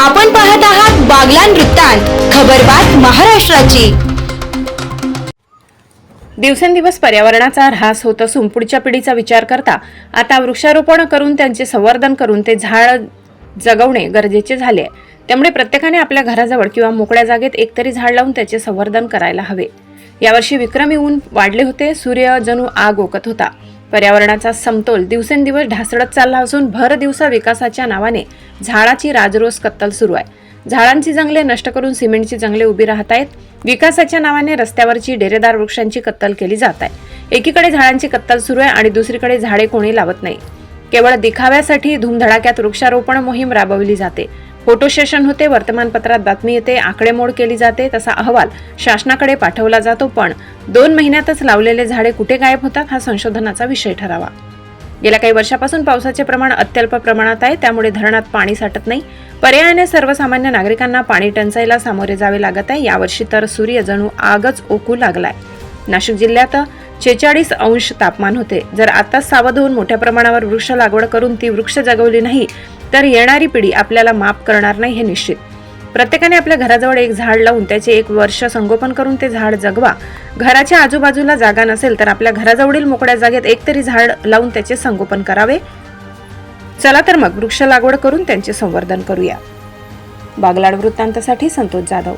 आपण पाहत आहात बागला वृत्तांत खबरबात महाराष्ट्राची. दिवसेंदिवस पर्यावरणाचा ऱ्हास होत असून पुढच्या पिढीचा विचार करता आता वृक्षारोपण करून त्यांचे संवर्धन करून ते झाड जगवणे गरजेचे झाले आहे. त्यामुळे प्रत्येकाने आपल्या घराजवळ किंवा मोकळ्या जागेत एकतरी झाड लावून त्याचे संवर्धन करायला हवे. यावर्षी विक्रमी ऊन वाढले होते सूर्य जणू आग ओकत होता. पर्यावरणाचा समतोल दिवसेंदिवस ढासळत चालला असून भर दिवसा विकासाच्या नावाने झाडाची राजरोस कत्तल सुरू आहे. झाडांची जंगले नष्ट करून सिमेंटची जंगले उभी राहत आहेत विकासाच्या नावाने रस्त्यावरची डेरेदार वृक्षांची कत्तल केली जात आहे. एकीकडे झाडांची कत्तल सुरू आहे आणि दुसरीकडे झाडे कोणी लावत नाही. केवळ दिखाव्यासाठी धूमधडाक्यात वृक्षारोपण मोहीम राबवली जाते. फोटो सेशन होते वर्तमानपत्रात बातमी येते आकडेमोड केली जाते तसा अहवाल शासनाकडे पाठवला जातो पण दोन महिन्यातच लावलेले झाडे कुठे गायब होतात हा संशोधनाचा विषय ठरावा. गेल्या काही वर्षापासून पावसाचे प्रमाण अत्यल्प प्रमाणात आहे त्यामुळे धरणात पाणी साठत नाही. पर्यायाने सर्वसामान्य नागरिकांना पाणी टंचाईला सामोरे जावे लागत आहे यावर्षी तर सूर्य जणू आगच ओकू लागलाय. नाशिक जिल्ह्यात छेचाळीस अंश तापमान होते. जर आताच सावध होऊन मोठ्या प्रमाणावर वृक्ष लागवड करून ती वृक्ष जगवली नाही तर येणारी पिढी आपल्याला माफ करणार नाही हे निश्चित. प्रत्येकाने आपल्या घराजवळ एक झाड लावून त्याचे एक वर्ष संगोपन करून ते झाड जगवा. घराच्या आजूबाजूला जागा नसेल तर आपल्या घराजवळील मोकळ्या जागेत एकतरी झाड लावून त्याचे संगोपन करावे. चला तर मग वृक्ष लागवड करून त्यांचे संवर्धन करूया. बागलाड वृत्तांतासाठी संतोष जाधव.